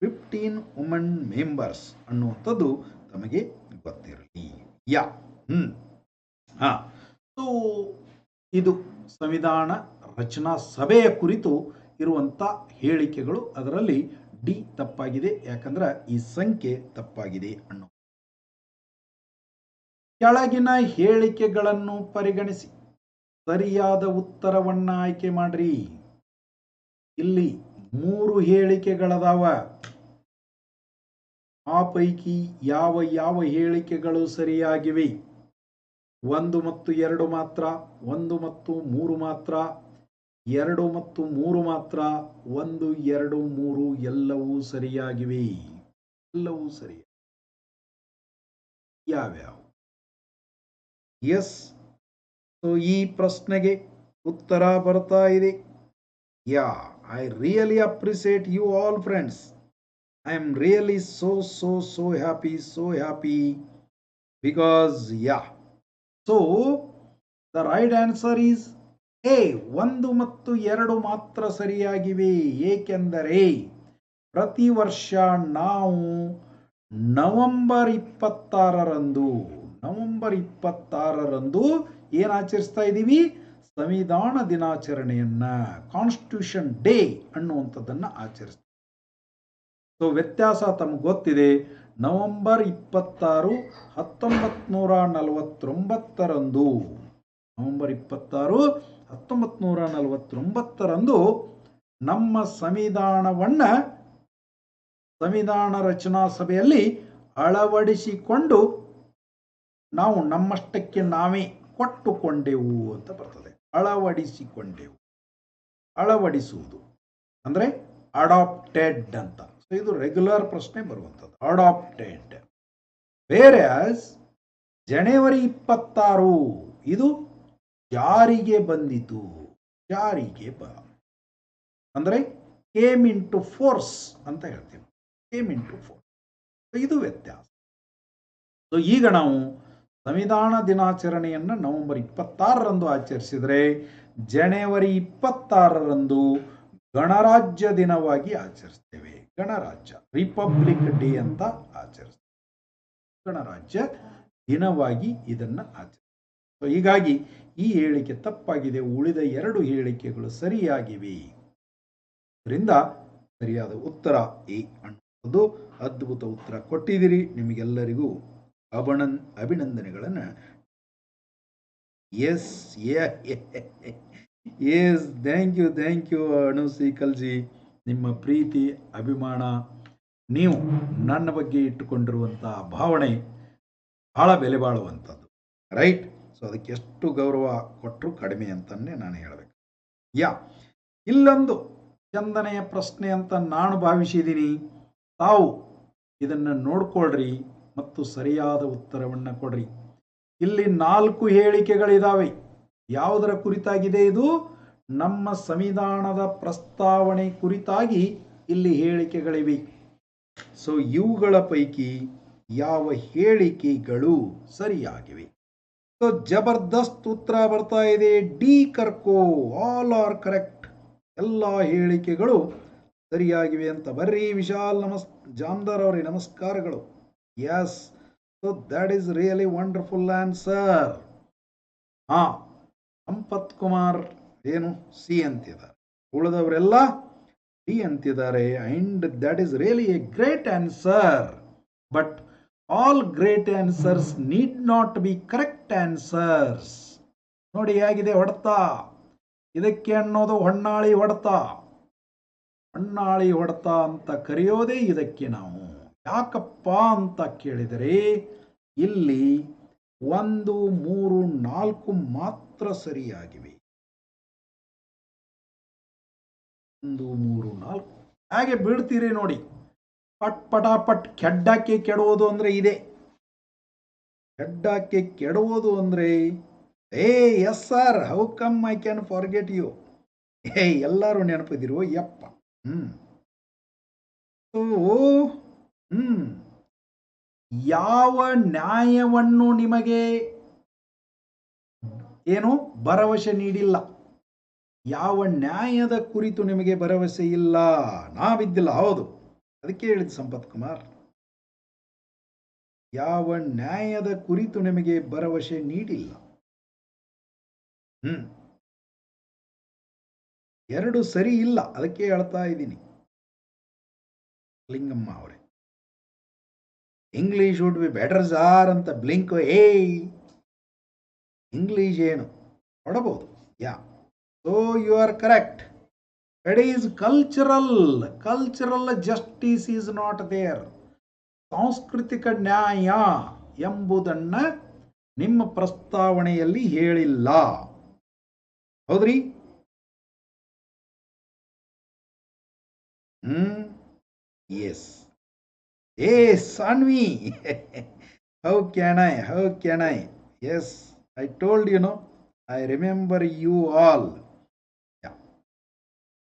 fifteen women members ಅನ್ನುವಂಥದ್ದು ತಮಗೆ ಗೊತ್ತಿರಲಿ. ಯಾ. ಹ್ಞೂ ಹಾಂ. ಸೊ ಇದು ಸಂವಿಧಾನ ರಚನಾ ಸಭೆಯ ಕುರಿತು ಇರುವಂಥ ಹೇಳಿಕೆಗಳು. ಅದರಲ್ಲಿ ಡಿ ತಪ್ಪಾಗಿದೆ. ಯಾಕಂದ್ರೆ ಈ ಸಂಖ್ಯೆ ತಪ್ಪಾಗಿದೆ ಅನ್ನೋ ಕೆಳಗಿನ ಹೇಳಿಕೆಗಳನ್ನು ಪರಿಗಣಿಸಿ. ಸರಿಯಾದ ಉತ್ತರವನ್ನ ಆಯ್ಕೆ ಮಾಡ್ರಿ. ಇಲ್ಲಿ ಮೂರು ಹೇಳಿಕೆಗಳದಾವ. ಆ ಪೈಕಿ ಯಾವ ಯಾವ ಹೇಳಿಕೆಗಳು ಸರಿಯಾಗಿವೆ? ಒಂದು ಮತ್ತು ಎರಡು ಮಾತ್ರ, ಒಂದು ಮತ್ತು ಮೂರು ಮಾತ್ರ, ಎರಡು ಮತ್ತು ಮೂರು ಮಾತ್ರ, ಒಂದು, ಎರಡು, ಮೂರು ಎಲ್ಲವೂ ಸರಿಯಾಗಿವೆ. ಎಲ್ಲವೂ ಸರಿ ಯಾವ್ಯಾವ? ಎಸ್ ಈ ಪ್ರಶ್ನೆಗೆ ಉತ್ತರ ಬರ್ತಾ ಇದೆ. Yeah I really appreciate you all friends I am really so so so happy so happy because yeah so the right answer is A ಒಂದು ಮತ್ತು ಎರಡು ಮಾತ್ರ ಸರಿಯಾಗಿವೆ. ಏಕೆಂದರೆ ಪ್ರತಿ ವರ್ಷ ನಾವು ನವೆಂಬರ್ ಇಪ್ಪತ್ತಾರರಂದು ನವೆಂಬರ್ ಇಪ್ಪತ್ತಾರರಂದು ಏನು ಆಚರಿಸ್ತಾ ಇದ್ದೀವಿ ಸಂವಿಧಾನ ದಿನಾಚರಣೆಯನ್ನ ಕಾನ್ಸ್ಟಿಟ್ಯೂಷನ್ ಡೇ ಅನ್ನುವಂಥದ್ದನ್ನ ಆಚರಿಸ್ತೀವಿ. ಸೊ ವ್ಯತ್ಯಾಸ ತಮಗೆ ಗೊತ್ತಿದೆ. ನವೆಂಬರ್ ಇಪ್ಪತ್ತಾರು ಹತ್ತೊಂಬತ್ತು ನೂರ ನಲವತ್ತೊಂಬತ್ತರಂದು, ನವೆಂಬರ್ ಇಪ್ಪತ್ತಾರು ಹತ್ತೊಂಬತ್ತು ನೂರ ನಲವತ್ತೊಂಬತ್ತರಂದು ನಮ್ಮ ಸಂವಿಧಾನವನ್ನ ಸಂವಿಧಾನ ರಚನಾ ಸಭೆಯಲ್ಲಿ ಅಳವಡಿಸಿಕೊಂಡು ನಾವು ನಮ್ಮಷ್ಟಕ್ಕೆ ನಾವೇ ಕೊಟ್ಟುಕೊಂಡೆವು ಅಂತ ಬರ್ತದೆ. ಅಳವಡಿಸಿಕೊಂಡೆವು. ಅಳವಡಿಸುವುದು ಅಂದರೆ ಅಡಾಪ್ಟೆಡ್ ಅಂತ. ಸೊ ಇದು ರೆಗ್ಯುಲರ್ ಪ್ರಶ್ನೆ ಬರುವಂಥದ್ದು. ಅಡಾಪ್ಟೆಡ್ ಬೇರೆ ಜನವರಿ ಇಪ್ಪತ್ತಾರು ಇದು ಜಾರಿಗೆ ಬಂದಿತು? ಜಾರಿಗೆ ಬ, ಅಂದರೆ ಕೇಮ್ ಇನ್ ಟು ಫೋರ್ಸ್ ಅಂತ ಹೇಳ್ತೀವಿ. ಕೇಮ್ ಇನ್ ಟು ಫೋರ್ಸ್ ಇದು ವ್ಯತ್ಯಾಸ. ಸೊ ಈಗ ನಾವು ಸಂವಿಧಾನ ದಿನಾಚರಣೆಯನ್ನು ನವೆಂಬರ್ ಇಪ್ಪತ್ತಾರರಂದು ಆಚರಿಸಿದರೆ ಜನವರಿ ಇಪ್ಪತ್ತಾರರಂದು ಗಣರಾಜ್ಯ ದಿನವಾಗಿ ಆಚರಿಸ್ತೇವೆ. ಗಣರಾಜ್ಯ, ರಿಪಬ್ಲಿಕ್ ಡೇ ಅಂತ ಆಚರಿಸ್ತೇವೆ. ಗಣರಾಜ್ಯ ದಿನವಾಗಿ ಇದನ್ನು ಆಚರಿಸ್ತೇವೆ. ಸೊ ಹೀಗಾಗಿ ಈ ಹೇಳಿಕೆ ತಪ್ಪಾಗಿದೆ. ಉಳಿದ ಎರಡು ಹೇಳಿಕೆಗಳು ಸರಿಯಾಗಿವೆ. ಇದರಿಂದ ಸರಿಯಾದ ಉತ್ತರ ಎ ಅನ್ನೋದು ಅದ್ಭುತ ಉತ್ತರ ಕೊಟ್ಟಿದ್ದೀರಿ ನಿಮಗೆಲ್ಲರಿಗೂ. ಅಭಿನನ್ ಅಭಿನಂದನೆಗಳನ್ನು yes yes, thank you thank you ಅಣುಸಿ ಕಲ್ಜಿ ನಿಮ್ಮ ಪ್ರೀತಿ, ಅಭಿಮಾನ ನೀವು ನನ್ನ ಬಗ್ಗೆ ಇಟ್ಟುಕೊಂಡಿರುವಂಥ ಭಾವನೆ ಬಹಳ ಬೆಲೆ ಬಾಳುವಂಥದ್ದು. ರೈಟ್? ಸೊ, ಅದಕ್ಕೆ ಎಷ್ಟು ಗೌರವ ಕೊಟ್ಟರು ಕಡಿಮೆ ಅಂತಲೇ ನಾನು ಹೇಳಬೇಕು. ಯಾ, ಇಲ್ಲೊಂದು ಚಂದನೆಯ ಪ್ರಶ್ನೆ ಅಂತ ನಾನು ಭಾವಿಸಿದ್ದೀನಿ. ತಾವು ಇದನ್ನು ನೋಡ್ಕೊಳ್ರಿ. ಮತ್ತು ಸರಿಯಾದ ಉತ್ತರವನ್ನು ಕೊಡ್ರಿ. ಇಲ್ಲಿ ನಾಲ್ಕು ಹೇಳಿಕೆಗಳಿದಾವೆ. ಯಾವುದರ ಕುರಿತಾಗಿದೆ ಇದು? ನಮ್ಮ ಸಂವಿಧಾನದ ಪ್ರಸ್ತಾವನೆ ಕುರಿತಾಗಿ ಇಲ್ಲಿ ಹೇಳಿಕೆಗಳಿವೆ. ಸೊ ಇವುಗಳ ಪೈಕಿ ಯಾವ ಹೇಳಿಕೆಗಳು ಸರಿಯಾಗಿವೆ? ಸೊ ಜಬರ್ದಸ್ತ್ ಉತ್ತರ ಬರ್ತಾ ಇದೆ. ಡಿ ಕರ್ಕೋ ಆಲ್ ಆರ್ ಕರೆಕ್ಟ್ ಎಲ್ಲ ಹೇಳಿಕೆಗಳು ಸರಿಯಾಗಿವೆ ಅಂತ. ಬರ್ರಿ, ವಿಶಾಲ್ ನಮಸ್, ಜಾಮ್ದಾರ್ ಅವರೇ, ನಮಸ್ಕಾರಗಳು. Yes so that is really wonderful answer ಹಾ, ಸಂಪತ್ ಕುಮಾರ್ ಏನು ಸಿ ಅಂತಿದ್ದಾರೆ. ಉಳಿದವರೆಲ್ಲ ಡಿ ಅಂತಿದ್ದಾರೆ. And that is really a great answer but all great answers need not be correct answers ನೋಡಿ, ಹೇಗಿದೆ ಹೊಡೆತ? ಇದಕ್ಕೆ ಅನ್ನೋದು ಹೊನ್ನಾಳಿ ಹೊಡೆತ. ಹೊನ್ನಾಳಿ ಹೊಡೆತ ಅಂತ ಕರೆಯೋದೇ ಇದಕ್ಕೆ ನಾವು. ಯಾಕಪ್ಪ ಅಂತ ಕೇಳಿದರೆ, ಇಲ್ಲಿ ಒಂದು, ಮೂರು, ನಾಲ್ಕು ಮಾತ್ರ ಸರಿಯಾಗಿವೆ. ಒಂದು, ಮೂರು, ನಾಲ್ಕು. ಹಾಗೆ ಬೀಳ್ತೀರಿ ನೋಡಿ. ಪಟ್, ಪಟಾಪಟ್ ಕೆಡ್ಡಕ್ಕೆ ಕೆಡುವುದು ಅಂದ್ರೆ ಇದೆ. ಕೆಡ್ಡಕ್ಕೆ ಕೆಡುವುದು ಅಂದ್ರೆ, ಏ, yes sir how come I can forget you. ಏ, ಎಲ್ಲರೂ ನೆನಪಿದಿರೋ, ಯಪ್ಪ. ಹ್ಮ್. ಹ್ಮ್. ಯಾವ ನ್ಯಾಯವನ್ನು ನಿಮಗೆ ಏನು ಭರವಸೆ ನೀಡಿಲ್ಲ? ಯಾವ ನ್ಯಾಯದ ಕುರಿತು ನಿಮಗೆ ಭರವಸೆ ಇಲ್ಲ? ನಾವಿದ್ದಿಲ್ಲ ಹೌದು. ಅದಕ್ಕೆ ಹೇಳಿದ ಸಂಪತ್ ಕುಮಾರ್. ಯಾವ ನ್ಯಾಯದ ಕುರಿತು ನಿಮಗೆ ಭರವಸೆ ನೀಡಿಲ್ಲ? ಹ್ಮ್. ಎರಡು ಸರಿ ಇಲ್ಲ, ಅದಕ್ಕೆ ಹೇಳ್ತಾ ಇದ್ದೀನಿ. ಲಿಂಗಮ್ಮ ಅವರೇ. English would be better sir ಅಂತ ಬ್ಲಿಂಕ್ ಏ ಇಂಗ್ಲೀಷ್ ಏನು ನೋಡಬಹುದು? Yeah so you are correct it is cultural cultural justice is not there ಸಾಂಸ್ಕೃತಿಕ ನ್ಯಾಯ ಎಂಬುದನ್ನು ನಿಮ್ಮ ಪ್ರಸ್ತಾವನೆಯಲ್ಲಿ ಹೇಳಿಲ್ಲ. ಹೌದ್ರಿ? ಹ್ಮ್? ಎಸ್ ಏ, Saanvi. How can I how can I yes I told you know I remember you all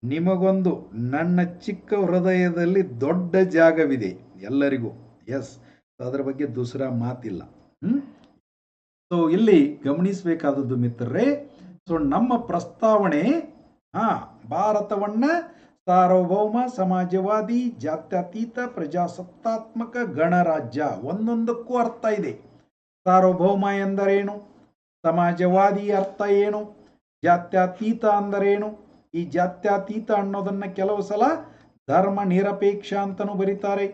ನಿಮಗೊಂದು ನನ್ನ ಚಿಕ್ಕ ಹೃದಯದಲ್ಲಿ ದೊಡ್ಡ ಜಾಗವಿದೆ ಎಲ್ಲರಿಗೂ. ಎಸ್ ಅದರ ಬಗ್ಗೆ ದೂಸರ ಮಾತಿಲ್ಲ. ಹ್ಮ್? ಸೊ ಇಲ್ಲಿ ಗಮನಿಸಬೇಕಾದದ್ದು ಮಿತ್ರರೇ ಸೊ ನಮ್ಮ ಪ್ರಸ್ತಾವನೆ ಹಾ, ಭಾರತವನ್ನ ಸಾರ್ವಭೌಮ, ಸಮಾಜವಾದಿ, ಜಾತ್ಯತೀತ, ಪ್ರಜಾಸತ್ತಾತ್ಮಕ ಗಣರಾಜ್ಯ ಒಂದೊಂದಕ್ಕೂ ಅರ್ಥ ಇದೆ. ಸಾರ್ವಭೌಮ ಎಂದರೇನು? ಸಮಾಜವಾದಿ ಅರ್ಥ ಏನು? ಜಾತ್ಯತೀತ ಅಂದರೇನು? ಈ ಜಾತ್ಯತೀತ ಅನ್ನೋದನ್ನ ಕೆಲವು ಸಲ ಧರ್ಮ ನಿರಪೇಕ್ಷ ಅಂತಲೂ ಬರೀತಾರೆ.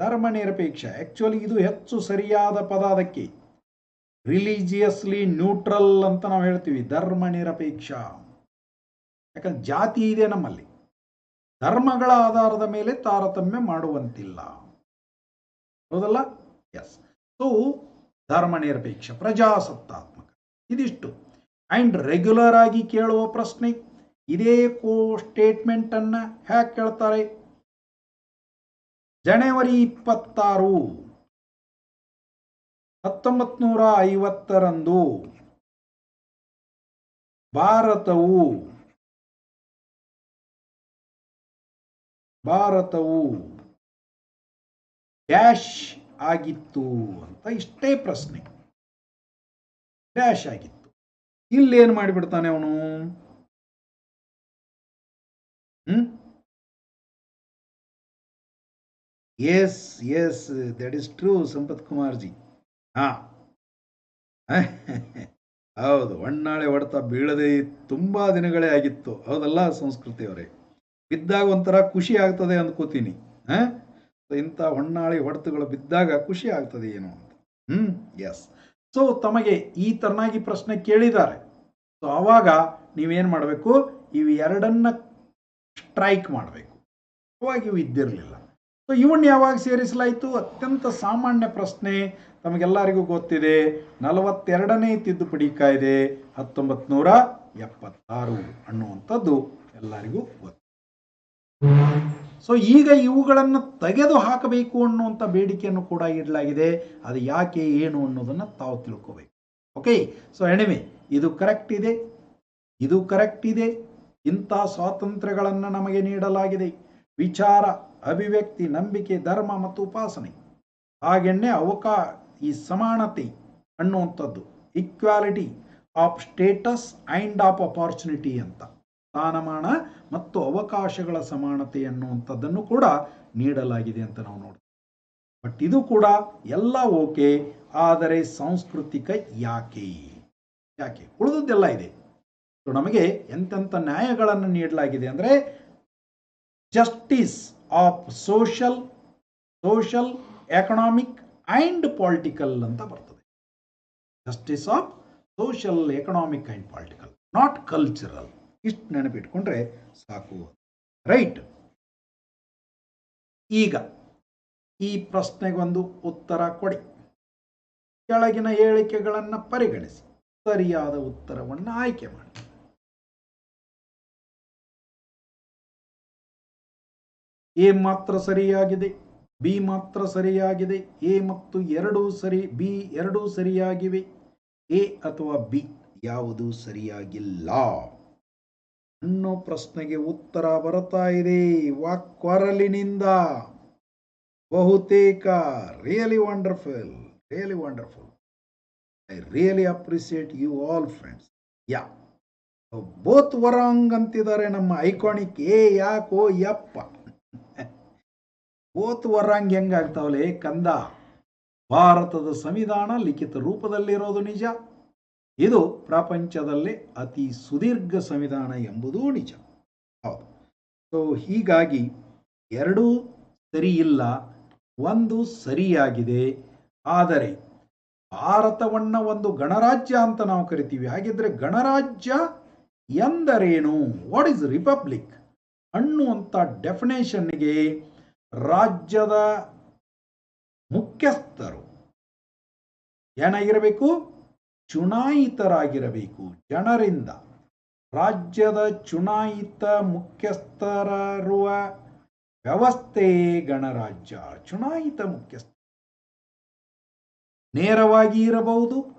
ಧರ್ಮ ನಿರಪೇಕ್ಷ ಆಕ್ಚುಲಿ ಇದು ಹೆಚ್ಚು ಸರಿಯಾದ ಪದ ಅದಕ್ಕೆ. ರಿಲಿಜಿಯಸ್ಲಿ ನ್ಯೂಟ್ರಲ್ ಅಂತ ನಾವು ಹೇಳ್ತೀವಿ ಧರ್ಮ ನಿರಪೇಕ್ಷ ಯಾಕಂದ್ರೆ ಜಾತಿ ಇದೆ ನಮ್ಮಲ್ಲಿ. ಧರ್ಮಗಳ ಆಧಾರದ ಮೇಲೆ ತಾರತಮ್ಯ ಮಾಡುವಂತಿಲ್ಲ. ಹೌದಲ್ಲ? ಎಸ್ ಸೊ ಧರ್ಮ ನಿರಪೇಕ್ಷ ಪ್ರಜಾಸತ್ತಾತ್ಮಕ. ಇದಿಷ್ಟು. ಅಂಡ್ ರೆಗ್ಯುಲರ್ ಆಗಿ ಕೇಳುವ ಪ್ರಶ್ನೆ, ಇದೇ ಕೋ ಸ್ಟೇಟ್ಮೆಂಟ್ ಅನ್ನ ಹ್ಯಾಕ್ ಕೇಳ್ತಾರೆ ಜನವರಿ ಇಪ್ಪತ್ತಾರು. ಹತ್ತೊಂಬತ್ ನೂರ ಐವತ್ತರಂದು. ಭಾರತವು ಭಾರತವು ಡ್ಯಾಶ್ ಆಗಿತ್ತು ಅಂತ ಇಷ್ಟೇ ಪ್ರಶ್ನೆ. ಡ್ಯಾಶ್ ಆಗಿತ್ತು. ಇಲ್ಲೇನು ಮಾಡಿಬಿಡ್ತಾನೆ ಅವನು? ಹ್ಮ್? Yes yes that is true Sampath Kumarji. ಹಾ. ಹೌದು ಹೊಣ್ಣಾಳೆ ಹೊಡೆತ ಬೀಳದೆ ತುಂಬಾ ದಿನಗಳೇ ಆಗಿತ್ತು. ಹೌದಲ್ಲ ಸಂಸ್ಕೃತಿಯವರೇ? ಬಿದ್ದಾಗ ಒಂಥರ ಖುಷಿ ಆಗ್ತದೆ ಅಂದ್ಕೋತೀನಿ ಹಾಂ? ಇಂಥ ಹೊನ್ನಾಳಿ ಹೊಡೆತುಗಳು ಬಿದ್ದಾಗ ಖುಷಿ ಆಗ್ತದೆ ಏನು ಅಂತ. ಹ್ಮ್? ಎಸ್ ಸೊ ತಮಗೆ ಈ ತರನಾಗಿ ಪ್ರಶ್ನೆ ಕೇಳಿದ್ದಾರೆ. ಸೊ ಅವಾಗ ನೀವೇನು ಮಾಡಬೇಕು? ಇವು ಎರಡನ್ನ ಸ್ಟ್ರೈಕ್ ಮಾಡಬೇಕು. ಅವಾಗ ಇವು ಇದ್ದಿರಲಿಲ್ಲ. ಸೊ ಇವನ್ ಯಾವಾಗ ಸೇರಿಸಲಾಯಿತು? ಅತ್ಯಂತ ಸಾಮಾನ್ಯ ಪ್ರಶ್ನೆ ತಮಗೆಲ್ಲರಿಗೂ ಗೊತ್ತಿದೆ. ನಲವತ್ತೆರಡನೇ ತಿದ್ದುಪಡಿ ಕಾಯ್ದೆ ಹತ್ತೊಂಬತ್ ನೂರ ಎಪ್ಪತ್ತಾರು ಅನ್ನುವಂಥದ್ದು ಎಲ್ಲರಿಗೂ ಗೊತ್ತು. ಸೊ ಈಗ ಇವುಗಳನ್ನು ತೆಗೆದು ಹಾಕಬೇಕು ಅನ್ನುವಂಥ ಬೇಡಿಕೆಯನ್ನು ಕೂಡ ಇಡಲಾಗಿದೆ. ಅದು ಯಾಕೆ, ಏನು ಅನ್ನೋದನ್ನು ತಾವು ತಿಳ್ಕೋಬೇಕು. ಓಕೆ ಸೊ ಎಣಿಮೆ ಇದು ಕರೆಕ್ಟ್ ಇದೆ. ಇದು ಕರೆಕ್ಟ್ ಇದೆ. ಇಂಥ ಸ್ವಾತಂತ್ರ್ಯಗಳನ್ನು ನಮಗೆ ನೀಡಲಾಗಿದೆ. ವಿಚಾರ, ಅಭಿವ್ಯಕ್ತಿ, ನಂಬಿಕೆ, ಧರ್ಮ ಮತ್ತು ಉಪಾಸನೆ. ಹಾಗೆಣ್ಣೆ ಅವಕಾ, ಈ ಸಮಾನತೆ ಅನ್ನುವಂಥದ್ದು equality of status and of opportunity ಅಂತ. ಸ್ಥಾನಮಾನ ಮತ್ತು ಅವಕಾಶಗಳ ಸಮಾನತೆ ಅನ್ನುವಂಥದ್ದನ್ನು ಕೂಡ ನೀಡಲಾಗಿದೆ ಅಂತ ನಾವು ನೋಡ್ತೀವಿ. ಬಟ್ ಇದು ಕೂಡ ಎಲ್ಲ ಓಕೆ, ಆದರೆ ಸಾಂಸ್ಕೃತಿಕ ಯಾಕೆ? ಯಾಕೆ? ಉಳಿದದ್ದೆಲ್ಲ ಇದೆ. ಸೊ ನಮಗೆ ಎಂತೆಂಥ ನ್ಯಾಯಗಳನ್ನು ನೀಡಲಾಗಿದೆ ಅಂದರೆ justice of social social economic and political ಅಂತ ಬರ್ತದೆ. Justice of social economic and political not cultural ಇಷ್ಟು ನೆನಪಿಟ್ಕೊಂಡ್ರೆ ಸಾಕು. ರೈಟ್. ಈಗ ಈ ಪ್ರಶ್ನೆಗೊಂದು ಉತ್ತರ ಕೊಡಿ. ಕೆಳಗಿನ ಹೇಳಿಕೆಗಳನ್ನು ಪರಿಗಣಿಸಿ. ಸರಿಯಾದ ಉತ್ತರವನ್ನು ಆಯ್ಕೆ ಮಾಡಿ. ಎ ಮಾತ್ರ ಸರಿಯಾಗಿದೆ, ಬಿ ಮಾತ್ರ ಸರಿಯಾಗಿದೆ, ಎ ಮತ್ತು ಎರಡೂ ಸರಿ, ಬಿ ಎರಡೂ ಸರಿಯಾಗಿವೆ, ಎ ಅಥವಾ ಬಿ ಯಾವುದು ಸರಿಯಾಗಿಲ್ಲ. ಅನ್ನೋ ಪ್ರಶ್ನೆಗೆ ಉತ್ತರ ಬರ್ತಾ ಇದೆ. ವಾಕ್ವರಲಿನಿಂದ ಬಹುತೇಕ really wonderful really wonderful I really appreciate you all friends yeah both wrong ಅಂತಿದ್ದಾರೆ ನಮ್ಮ ಐಕಾನಿಕ್ ಏ ಯಾಕೋ, ಯಪ್ಪ. ಬೋತ್ ವರಾಂಗ್ ಹೆಂಗಾಗ್ತಾವಲೆ ಕಂದ? ಭಾರತದ ಸಂವಿಧಾನ ಲಿಖಿತ ರೂಪದಲ್ಲಿರೋದು ನಿಜ. ಇದು ಪ್ರಪಂಚದಲ್ಲಿ ಅತಿ ಸುದೀರ್ಘ ಸಂವಿಧಾನ ಎಂಬುದೂ ನಿಜ. ಹೌದು. ಸೊ ಹೀಗಾಗಿ ಎರಡೂ ಸರಿ ಇಲ್ಲ, ಒಂದು ಸರಿಯಾಗಿದೆ. ಆದರೆ ಭಾರತವನ್ನು ಒಂದು ಗಣರಾಜ್ಯ ಅಂತ ನಾವು ಕರಿತೀವಿ. ಹಾಗಿದ್ರೆ ಗಣರಾಜ್ಯ ಎಂದರೇನು? ವಾಟ್ ಇಸ್ ರಿಪಬ್ಲಿಕ್ ಅನ್ನುವಂಥ ಡೆಫಿನೇಷನ್ಗೆ ರಾಜ್ಯದ ಮುಖ್ಯಸ್ಥರು. ಏನಾಗಿರಬೇಕು? ಚುನಾಯಿತರಾಗಿರಬೇಕು. ಜನರಿಂದ ರಾಜ್ಯದ ಚುನಾಯಿತ ಮುಖ್ಯಸ್ಥರಿರುವ ವ್ಯವಸ್ಥೆ ಗಣರಾಜ್ಯ. ಚುನಾಯಿತ ಮುಖ್ಯಸ್ಥ ನೇರವಾಗಿ ಇರಬಹುದು.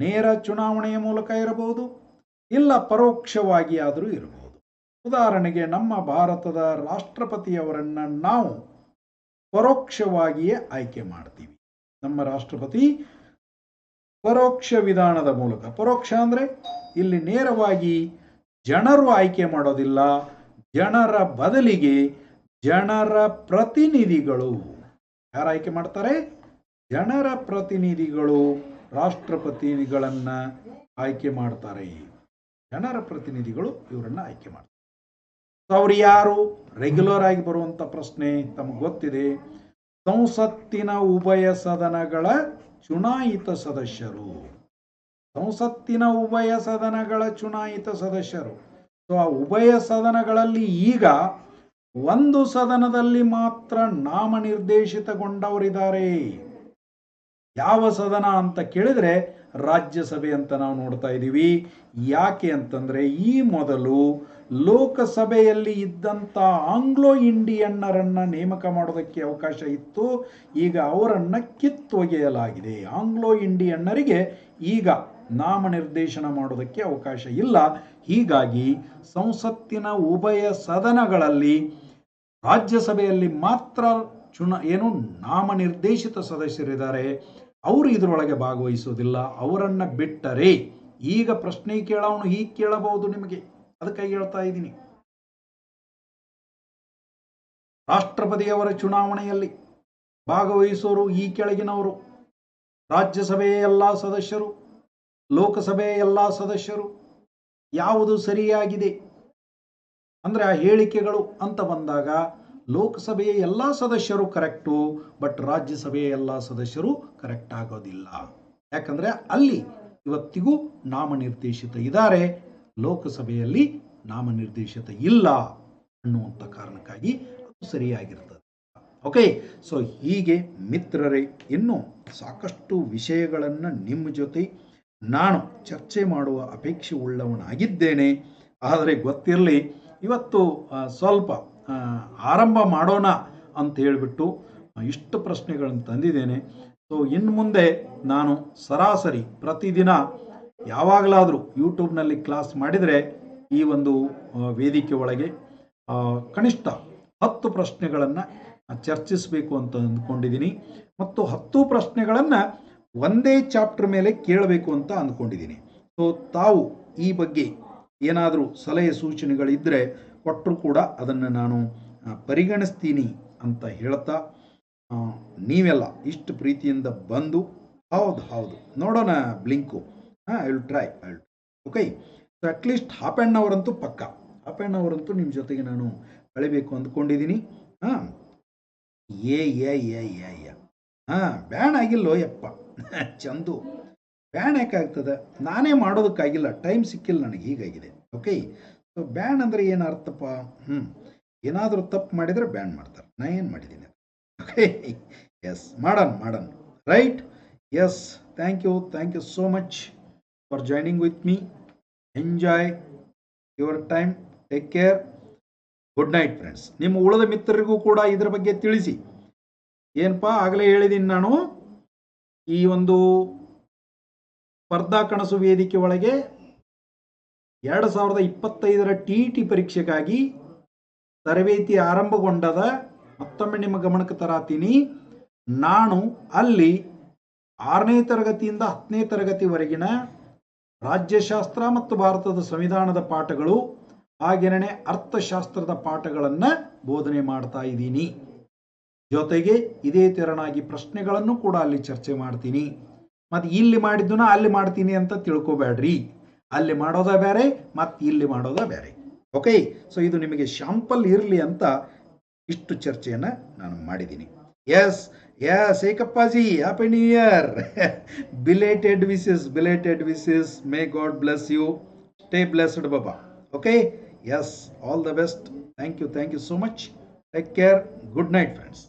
ನೇರ ಚುನಾವಣೆಯ ಮೂಲಕ ಇರಬಹುದು. ಇಲ್ಲ ಪರೋಕ್ಷವಾಗಿ ಆದರೂ ಇರಬಹುದು. ಉದಾಹರಣೆಗೆ ನಮ್ಮ ಭಾರತದ ರಾಷ್ಟ್ರಪತಿಯವರನ್ನ ನಾವು ಪರೋಕ್ಷವಾಗಿಯೇ ಆಯ್ಕೆ ಮಾಡ್ತೀವಿ. ನಮ್ಮ ರಾಷ್ಟ್ರಪತಿ ಪರೋಕ್ಷ ವಿಧಾನದ ಮೂಲಕ. ಪರೋಕ್ಷ ಅಂದರೆ ಇಲ್ಲಿ ನೇರವಾಗಿ ಜನರು ಆಯ್ಕೆ ಮಾಡೋದಿಲ್ಲ, ಜನರ ಬದಲಿಗೆ ಜನರ ಪ್ರತಿನಿಧಿಗಳು. ಯಾರು ಆಯ್ಕೆ ಮಾಡ್ತಾರೆ? ಜನರ ಪ್ರತಿನಿಧಿಗಳು ರಾಷ್ಟ್ರಪತಿಗಳನ್ನ ಆಯ್ಕೆ ಮಾಡ್ತಾರೆ. ಜನರ ಪ್ರತಿನಿಧಿಗಳು ಇವರನ್ನ ಆಯ್ಕೆ ಮಾಡ್ತಾರೆ. ಸೊ, ಅವ್ರು ಯಾರು? ರೆಗ್ಯುಲರ್ ಆಗಿ ಬರುವಂತ ಪ್ರಶ್ನೆ, ತಮಗೆ ಗೊತ್ತಿದೆ. ಸಂಸತ್ತಿನ ಉಭಯ ಸದನಗಳ ಚುನಾಯಿತ ಸದಸ್ಯರು. ಸಂಸತ್ತಿನ ಉಭಯ ಸದನಗಳ ಚುನಾಯಿತ ಸದಸ್ಯರು. ಸೊ ಆ ಉಭಯ ಸದನಗಳಲ್ಲಿ ಈಗ ಒಂದು ಸದನದಲ್ಲಿ ಮಾತ್ರ ನಾಮನಿರ್ದೇಶಿತಗೊಂಡವರಿದ್ದಾರೆ. ಯಾವ ಸದನ ಅಂತ ಕೇಳಿದ್ರೆ ರಾಜ್ಯಸಭೆ ಅಂತ ನಾವು ನೋಡ್ತಾ ಇದ್ದೀವಿ. ಯಾಕೆ ಅಂತಂದರೆ ಈ ಮೊದಲು ಲೋಕಸಭೆಯಲ್ಲಿ ಇದ್ದಂಥ ಆಂಗ್ಲೋ ಇಂಡಿಯನ್ನರನ್ನು ನೇಮಕ ಮಾಡೋದಕ್ಕೆ ಅವಕಾಶ ಇತ್ತು. ಈಗ ಅವರನ್ನು ಕಿತ್ತೊಗೆಯಲಾಗಿದೆ ಆಂಗ್ಲೋ ಇಂಡಿಯನ್ನರಿಗೆ ಈಗ ನಾಮನಿರ್ದೇಶನ ಮಾಡೋದಕ್ಕೆ ಅವಕಾಶ ಇಲ್ಲ. ಹೀಗಾಗಿ ಸಂಸತ್ತಿನ ಉಭಯ ಸದನಗಳಲ್ಲಿ ರಾಜ್ಯಸಭೆಯಲ್ಲಿ ಮಾತ್ರ ಚುನ, ಏನು ನಾಮನಿರ್ದೇಶಿತ ಸದಸ್ಯರಿದ್ದಾರೆ. ಅವರು ಇದರೊಳಗೆ ಭಾಗವಹಿಸೋದಿಲ್ಲ ಅವರನ್ನು ಬಿಟ್ಟರೆ ಈಗ ಪ್ರಶ್ನೆ ಕೇಳೋನು ಹೀಗೆ ಕೇಳಬಹುದು ನಿಮಗೆ? ಅದಕ್ಕಾಗಿ ಹೇಳ್ತಾ ಇದ್ದೀನಿ. ರಾಷ್ಟ್ರಪತಿಯವರ ಚುನಾವಣೆಯಲ್ಲಿ ಭಾಗವಹಿಸೋರು ಈ ಕೆಳಗಿನವರು. ರಾಜ್ಯಸಭೆಯ ಎಲ್ಲ ಸದಸ್ಯರು, ಲೋಕಸಭೆಯ ಎಲ್ಲ ಸದಸ್ಯರು, ಯಾವುದು ಸರಿಯಾಗಿದೆ? ಅಂದ್ರೆ ಆ ಹೇಳಿಕೆಗಳು ಅಂತ ಬಂದಾಗ ಲೋಕಸಭೆಯ ಎಲ್ಲ ಸದಸ್ಯರು ಕರೆಕ್ಟು, ಬಟ್ ರಾಜ್ಯಸಭೆಯ ಎಲ್ಲ ಸದಸ್ಯರು ಕರೆಕ್ಟ್ ಆಗೋದಿಲ್ಲ. ಯಾಕಂದ್ರೆ ಅಲ್ಲಿ ಇವತ್ತಿಗೂ ನಾಮನಿರ್ದೇಶಿತ ಇದ್ದಾರೆ. ಲೋಕಸಭೆಯಲ್ಲಿ ನಾಮನಿರ್ದೇಶಿತ ಇಲ್ಲ ಅನ್ನುವಂಥ ಕಾರಣಕ್ಕಾಗಿ ಅದು ಸರಿಯಾಗಿರ್ತದೆ. ಓಕೆ ಸೊ ಹೀಗೆ ಮಿತ್ರರೇ, ಇನ್ನು ಸಾಕಷ್ಟು ವಿಷಯಗಳನ್ನು ನಿಮ್ಮ ಜೊತೆ ನಾನು ಚರ್ಚೆ ಮಾಡುವ ಅಪೇಕ್ಷೆ ಉಳ್ಳವನಾಗಿದ್ದೇನೆ. ಆದರೆ ಗೊತ್ತಿರಲಿ, ಇವತ್ತು ಸ್ವಲ್ಪ ಆರಂಭ ಮಾಡೋಣ ಅಂತ ಹೇಳಿಬಿಟ್ಟು ಇಷ್ಟು ಪ್ರಶ್ನೆಗಳನ್ನು ತಂದಿದ್ದೇನೆ. ಸೊ ಇನ್ನು ಮುಂದೆ ನಾನು ಸರಾಸರಿ ಪ್ರತಿದಿನ ಯಾವಾಗಲಾದರೂ ಯೂಟ್ಯೂಬ್ನಲ್ಲಿ ಕ್ಲಾಸ್ ಮಾಡಿದರೆ ಈ ಒಂದು ವೇದಿಕೆ ಒಳಗೆ ಕನಿಷ್ಠ ಹತ್ತು ಪ್ರಶ್ನೆಗಳನ್ನು ಚರ್ಚಿಸಬೇಕು ಅಂತ ಅಂದ್ಕೊಂಡಿದ್ದೀನಿ ಮತ್ತು ಹತ್ತು ಪ್ರಶ್ನೆಗಳನ್ನು ಒಂದೇ ಚಾಪ್ಟರ್ ಮೇಲೆ ಕೇಳಬೇಕು ಅಂತ ಅಂದ್ಕೊಂಡಿದ್ದೀನಿ ಸೊ ತಾವು ಈ ಬಗ್ಗೆ ಏನಾದರೂ ಸಲಹೆ ಸೂಚನೆಗಳಿದ್ದರೆ ಕೊಟ್ಟರು ಕೂಡ ಅದನ್ನು ನಾನು ಪರಿಗಣಿಸ್ತೀನಿ ಅಂತ ಹೇಳ್ತಾ ನೀವೆಲ್ಲ ಇಷ್ಟು ಪ್ರೀತಿಯಿಂದ ಬಂದು, ಹೌದು ಹೌದು. ನೋಡೋಣ ಬ್ಲಿಂಕು. ಹಾಂ I will try I will okay so at least half and hour ಅಂತೂ ಪಕ್ಕ. ಹಾಫ್ ಆ್ಯಂಡ್ ಅವರ್ ನಿಮ್ಮ ಜೊತೆಗೆ ನಾನು ಕಳಿಬೇಕು ಅಂದ್ಕೊಂಡಿದ್ದೀನಿ ಹಾಂ. ಏ ಏ ಏ ಏ ಹಾಂ, ಬ್ಯಾನ್ ಆಗಿಲ್ಲೋ, ಯಪ್ಪ. ಚಂದು. ಬ್ಯಾನ್ ಯಾಕಾಗ್ತದೆ ನಾನೇ ಮಾಡೋದಕ್ಕಾಗಿಲ್ಲ. ಟೈಮ್ ಸಿಕ್ಕಿಲ್ಲ ನನಗೆ, ಹೀಗಾಗಿದೆ. ಓಕೆ ಸೊ ಬ್ಯಾನ್ ಅಂದರೆ ಏನು ಅರ್ಥಪ್ಪ? ಹ್ಞೂ ಏನಾದರೂ ತಪ್ಪು ಮಾಡಿದರೆ ಬ್ಯಾನ್ ಮಾಡ್ತಾರೆ. ನಾನು ಏನು ಮಾಡಿದ್ದೀನಿ? ಎಸ್ ಮಾಡೋಣ ಮಾಡೋಣ right yes thank you thank you so much for joining with me enjoy your time take care good night friends ನಿಮ್ಮ ಉಳಿದ ಮಿತ್ರರಿಗೂ ಕೂಡ ಇದರ ಬಗ್ಗೆ ತಿಳಿಸಿ. ಏನಪ್ಪ? ಆಗಲೇ ಹೇಳಿದ್ದೀನಿ ನಾನು. ಈ ಒಂದು ಸ್ಪರ್ಧಾ ಕಣಸು ವೇದಿಕೆ ಒಳಗೆ ಎರಡು ಸಾವಿರದ ಇಪ್ಪತ್ತೈದರ ಟಿ ಟಿ ಪರೀಕ್ಷೆಗಾಗಿ ತರಬೇತಿ ಆರಂಭಗೊಂಡದ ಮತ್ತೊಮ್ಮೆ ನಿಮ್ಮ ಗಮನಕ್ಕೆ ತರಾತೀನಿ. ನಾನು ಅಲ್ಲಿ ಆರನೇ ತರಗತಿಯಿಂದ ಹತ್ತನೇ ತರಗತಿವರೆಗಿನ ರಾಜ್ಯಶಾಸ್ತ್ರ ಮತ್ತು ಭಾರತದ ಸಂವಿಧಾನದ ಪಾಠಗಳು, ಹಾಗೆನೇ ಅರ್ಥಶಾಸ್ತ್ರದ ಪಾಠಗಳನ್ನು ಬೋಧನೆ ಮಾಡ್ತಾ ಇದ್ದೀನಿ. ಜೊತೆಗೆ ಇದೇ ತೆರನಾಗಿ ಪ್ರಶ್ನೆಗಳನ್ನು ಕೂಡ ಅಲ್ಲಿ ಚರ್ಚೆ ಮಾಡ್ತೀನಿ. ಮತ್ತು ಇಲ್ಲಿ ಮಾಡಿದ್ದನ್ನ ಅಲ್ಲಿ ಮಾಡ್ತೀನಿ ಅಂತ ತಿಳ್ಕೊಬೇಡ್ರಿ ಅಲ್ಲಿ ಮಾಡೋದ ಬೇರೆ ಮತ್ತು ಇಲ್ಲಿ ಮಾಡೋದ ಬೇರೆ ಓಕೆ? ಸೊ ಇದು ನಿಮಗೆ ಶಾಂಪಲ್ ಇರಲಿ ಅಂತ ಇಷ್ಟು ಚರ್ಚೆಯನ್ನು ನಾನು ಮಾಡಿದ್ದೀನಿ. Yes yes Ekappaji happy new year belated wishes belated wishes may God bless you stay blessed Baba okay yes all the best thank you thank you so much take care good night friends